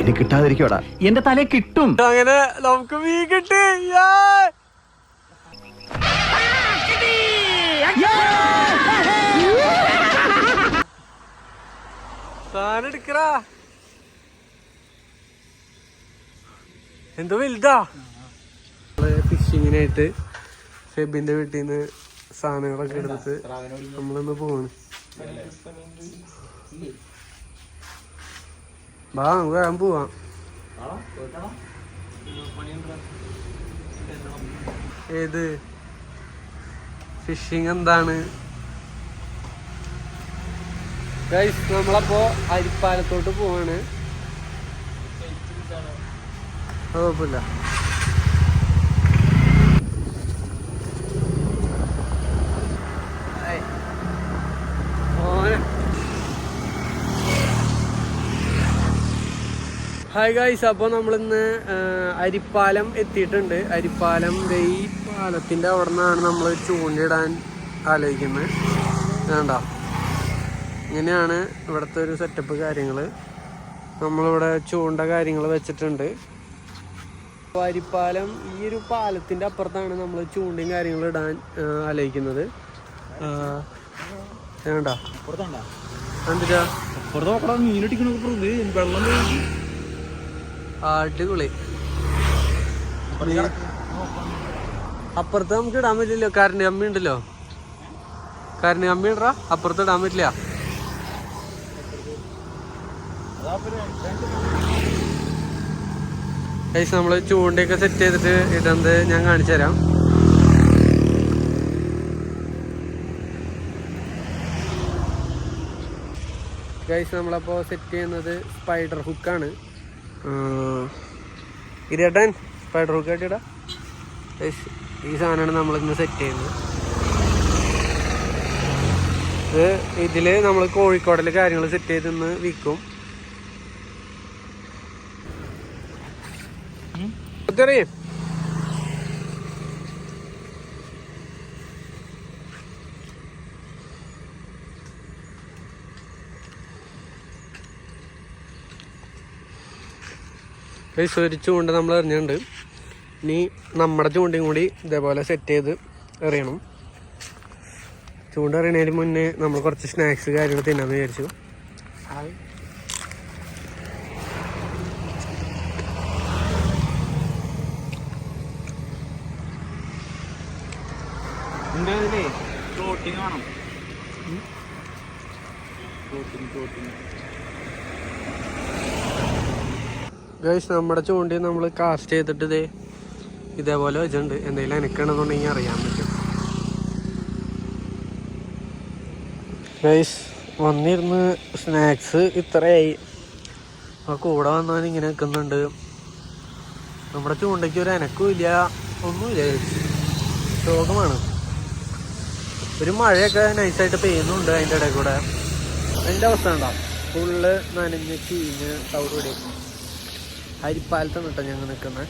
ഇനി കിട്ടാതിരിക്കോടാ എന്റെ തലേ കിട്ടും. അങ്ങനെ നമുക്ക് മീൻ കിട്ടി. സാധനം എടുക്കടാ. എന്തോ വലുതാ. ഫിഷിങ്ങിനായിട്ട് ഫെബിന്റെ വീട്ടിൽ നിന്ന് സാധനങ്ങളൊക്കെ എടുത്തിട്ട് നമ്മളൊന്ന് പോവാണ്. ബാ നമുക്ക് വേഗം പോവാം ഏത് ഫിഷിങ് എന്താണ് ഗൈസ് നമ്മളപ്പോ അരിപ്പാലത്തോട്ട് പോവാണ്. കുഴപ്പമില്ല ഹായ്. ഓനെ. ഹായ് ഗായ്സ് അപ്പോൾ നമ്മളിന്ന് അരിപ്പാലം എത്തിയിട്ടുണ്ട്. അരിപ്പാലം ഈ പാലത്തിന്റെ അവിടെ നിന്നാണ് നമ്മൾ ചൂണ്ടിടാൻ ആലോചിക്കുന്നത്. വേണ്ട ഇങ്ങനെയാണ് ഇവിടുത്തെ ഒരു സെറ്റപ്പ് കാര്യങ്ങൾ നമ്മളിവിടെ ചൂണ്ട കാര്യങ്ങൾ വെച്ചിട്ടുണ്ട്. അപ്പോൾ അരിപ്പാലം ഈ ഒരു പാലത്തിന്റെ അപ്പുറത്താണ് നമ്മൾ ചൂണ്ടയും കാര്യങ്ങളും ഇടാൻ ആലോചിക്കുന്നത്. വേണ്ട വേണ്ട എന്തിനാ അടിപൊളി. അപ്പുറത്ത് നമുക്ക് ഇടാൻ പറ്റില്ലല്ലോ. കരണ്ട് കമ്മി ഉണ്ടല്ലോ. കരണ്ട് കമ്മി ഇടറാ. അപ്പുറത്ത് ഇടാൻ പറ്റില്ല. ഗൈസ് നമ്മൾ ചൂണ്ടയൊക്കെ സെറ്റ് ചെയ്തിട്ട് ഇടുന്നത് ഞാൻ കാണിച്ചു തരാം. ഗൈസ് നമ്മളപ്പോൾ സെറ്റ് ചെയ്യുന്നത് സ്പൈഡർ ഹുക്കാണ് ഇരട്ടൻ ആയിട്ട് ഇടാം. ഈ സാധനമാണ് നമ്മളിന്ന് സെറ്റ് ചെയ്യുന്നത്. ഇത് ഇതിൽ നമ്മൾ കോഴിക്കോടിൽ കാര്യങ്ങൾ സെറ്റ് ചെയ്ത് ഇന്ന് വിൽക്കും. ഇതറിയും ഗൈസ് ഒരു ചൂണ്ട നമ്മൾ എറിഞ്ഞിട്ടുണ്ട്. ഇനി നമ്മുടെ ചൂണ്ടയും കൂടി ഇതേപോലെ സെറ്റ് ചെയ്ത് എറിയണം. ചൂണ്ട എറിയണതിന് മുന്നേ നമ്മൾ കുറച്ച് സ്നാക്സ് കാര്യങ്ങൾ തിന്നാന്ന് വിചാരിച്ചു. വേണം. ഗൈസ് നമ്മുടെ ചൂണ്ടി നമ്മൾ കാസ്റ്റ് ചെയ്തിട്ട് ഇതേ ഇതേപോലെ വെച്ചിട്ടുണ്ട്. എന്തെങ്കിലും എനിക്കണമെന്നുണ്ടെങ്കിൽ അറിയാൻ പറ്റും. ഗൈസ് വന്നിരുന്ന് സ്നാക്സ് ഇത്രയായി. ആ കൂടെ വന്നാൽ ഇങ്ങനെ നിൽക്കുന്നുണ്ട്. നമ്മുടെ ചൂണ്ടയ്ക്ക് ഒരു എനക്കുമില്ല ഒന്നുമില്ല. ശോകമാണ്. ഒരു മഴയൊക്കെ നൈസായിട്ട് പെയ്യുന്നുണ്ട് അതിന്റെ ഇടയിൽ കൂടെ. അതിന്റെ അവസ്ഥ ഉണ്ടാവും ഫുള്ള് നനഞ്ഞ് ചീഞ്ഞ് തവിടുപടി അരിപ്പാലത്താണ് കേട്ടോ ഞങ്ങൾ നിൽക്കുന്നത്.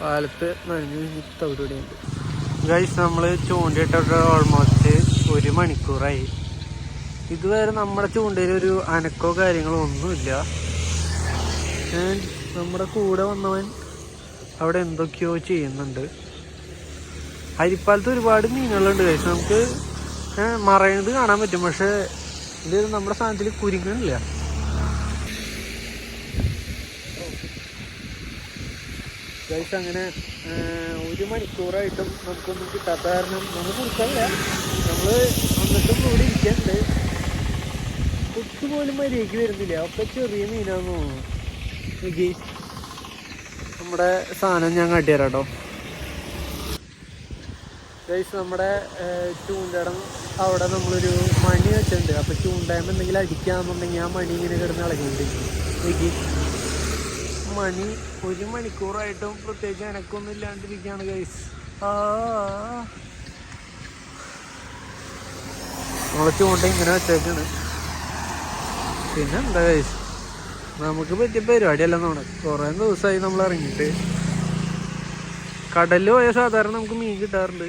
പാലത്ത് നനഞ്ഞു തവിടെയുണ്ട് ഗൈസ് നമ്മൾ ചൂണ്ടിയിട്ടൊക്കെ ഓൾമോസ്റ്റ് ഒരു മണിക്കൂറായി. ഇതുവരെ നമ്മുടെ ചൂണ്ടയിൽ ഒരു അനക്കോ കാര്യങ്ങളോ ഒന്നുമില്ല. നമ്മുടെ കൂടെ വന്നവൻ അവിടെ എന്തൊക്കെയോ ചെയ്യുന്നുണ്ട്. അരിപ്പാലത്ത് ഒരുപാട് മീനുകളുണ്ട് കഴിച്ച് നമുക്ക് മറയുന്നത് കാണാൻ പറ്റും. പക്ഷെ ഇത് നമ്മുടെ സാധനത്തിൽ കുരുങ്ങണില്ല ഗൈസ് അങ്ങനെ ഒരു മണിക്കൂറായിട്ടും നമുക്കൊന്നും കിട്ടാത്ത കാരണം നമ്മൾ കൊടുക്കല്ല നമ്മൾ വന്നിട്ടും ഇവിടെ ഇരിക്കണ്ട്. കൊച്ചു പോലും മര്യാദയ്ക്ക് വരുന്നില്ല. ഒക്കെ ചെറിയ മീനാന്ന് തോന്നുന്നു. നമ്മുടെ സാധനം ഞാൻ കാട്ടിത്തരാം കേട്ടോ ഗൈസ് നമ്മുടെ ചൂണ്ടയുടെ അവിടെ നമ്മളൊരു മണി വെച്ചിട്ടുണ്ട്. അപ്പോൾ ചൂണ്ടായ്മ എന്തെങ്കിലും അടിക്കാന്നുണ്ടെങ്കിൽ ആ മണി ഇങ്ങനെ കിടന്ന് ഇളകിക്കൊണ്ടിരിക്കും മണി ഒരു മണിക്കൂറായിട്ടും പ്രത്യേകിച്ച് എനക്കൊന്നും ഇല്ലാണ്ടിരിക്കുകയാണ് ഗൈസ് ആ. നമ്മളെ ചൂണ്ട ഇങ്ങനെ വെച്ചേക്കാണ്. പിന്നെ എന്താ ഗൈസ് നമുക്ക് പറ്റിയ പരിപാടിയല്ല നമ്മുടെ കുറേ ദിവസമായി നമ്മൾ ഇറങ്ങിയിട്ട്. കടലിൽ പോയ സാധാരണ നമുക്ക് മീൻ കിട്ടാറുണ്ട്.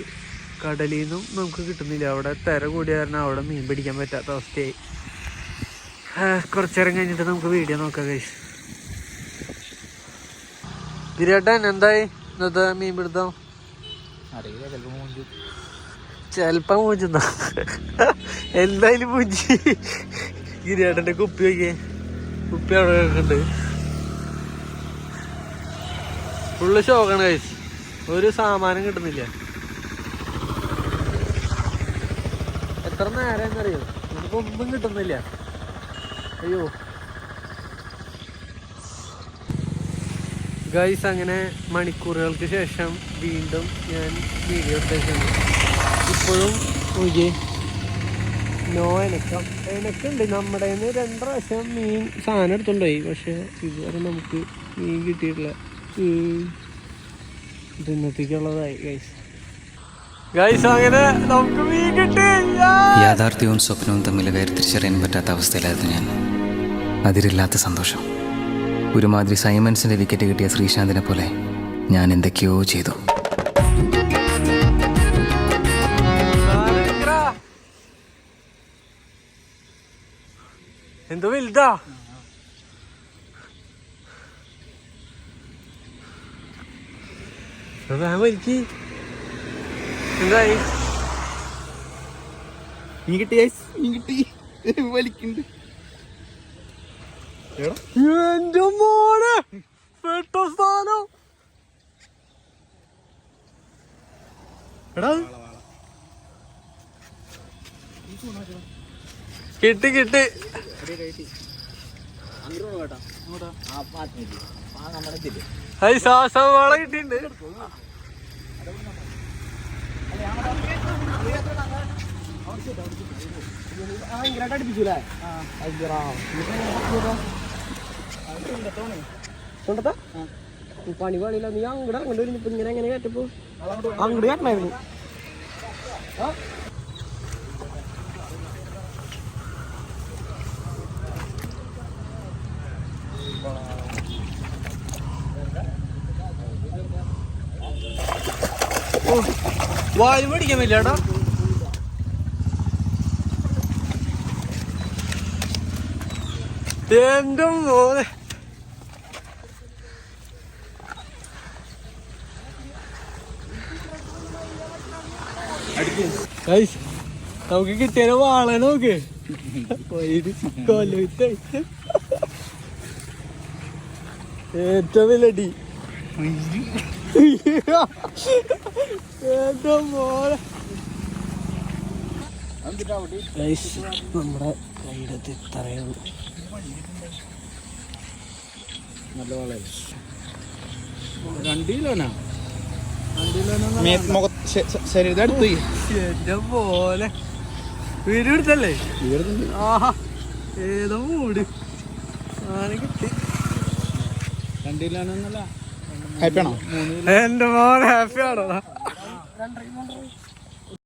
കടലിൽ നിന്നും നമുക്ക് കിട്ടുന്നില്ല. അവിടെ തിര കൂടിയ കാരണം അവിടെ മീൻ പിടിക്കാൻ പറ്റാത്ത അവസ്ഥയായി. കുറച്ചേരം കഴിഞ്ഞിട്ട് നമുക്ക് വീഡിയോ നോക്കാം കഴിച്ചു ഗിരിയേട്ടൻ എന്തായി? ഇന്നത്തെ മീൻ പിടുത്തം? അറിയില്ല മൂഞ്ചു. പൂഞ്ചുന്ന എന്തായാലും പൂഞ്ചി ഗിരിയേട്ടന്റെ കുപ്പി നോക്കിയേ. കുപ്പി അവിടെ ഉണ്ട് ഫുള്ള് ഷോക്കാണ് കഴിച്ച് ഒരു സാമാനം കിട്ടുന്നില്ല. എത്ര നേരം എന്നറിയോ നമുക്ക് ഒന്നും കിട്ടുന്നില്ല. അയ്യോ. ഗൈസ് അങ്ങനെ മണിക്കൂറുകൾക്ക് ശേഷം വീണ്ടും ഞാൻ വീഡിയോ എടുത്തേക്കാണ്. ഇപ്പോഴും നോക്കിയേ. നോ എനക്കം. എനക്കുണ്ട്. നമ്മുടെ നിന്ന് രണ്ട് പ്രാവശ്യം മീൻ സാധനം എടുത്തുണ്ടായി. പക്ഷെ ഇതുവരെ നമുക്ക് മീൻ കിട്ടിയിട്ടില്ല. ഇതിനത്തേക്കുള്ളതായി ഗൈസ് ഗൈസ് അങ്ങനെ നമുക്ക് മീൻ കിട്ടി യാഥാർത്ഥ്യവും സ്വപ്നവും തമ്മിൽ വേർതിരിച്ചറിയാൻ പറ്റാത്ത അവസ്ഥയിലായിരുന്നു ഞാൻ. അതിരില്ലാത്ത സന്തോഷം. ഒരുമാതിരി സൈമൻസിന്റെ വിക്കറ്റ് കിട്ടിയ ശ്രീശാന്തിനെ പോലെ ഞാൻ എന്തൊക്കെയോ ചെയ്തു. എന്തോ വലുതാ? വേഗം വലിക്ക്. എന്തായി? മീൻ കിട്ടി. മീൻ കിട്ടി. വലിക്കുന്നുണ്ട്. എന്റെ മോനെ പെട്ട സ്ഥാനം എടാ. കിട്ടി കിട്ടി. ഹൈ സാസവാള കിട്ടിണ്ട് പണി പണിയില്ല. നീ അങ്ങോട്ട് അങ്ങോട്ട് വരുമ്പോ ഇങ്ങനെ എങ്ങനെ കയറ്റപ്പോ? അങ്ങോട്ട് കയറ്റണായിരുന്നു. വായു മേടിക്കാൻ പറ്റില്ല എന്റെ മോനെ നമുക്ക് കിട്ടിയ വാള നോക്ക്. ഏറ്റവും വലിയടി ഏറ്റവും മോനെ. നമ്മുടെ കയ്യുടെ ഇത്രയുള്ളൂ നല്ല വളരെ രണ്ട് കിലോനാ പോലെ എടുത്തല്ലേ? ആഹാ. ഏതോ മൂട് ആണ് കിട്ടി. രണ്ട് കിലോനൊന്നല്ല ഹാപ്പിയാണോ? എന്റെ മോൻ ഹാപ്പി ആണോ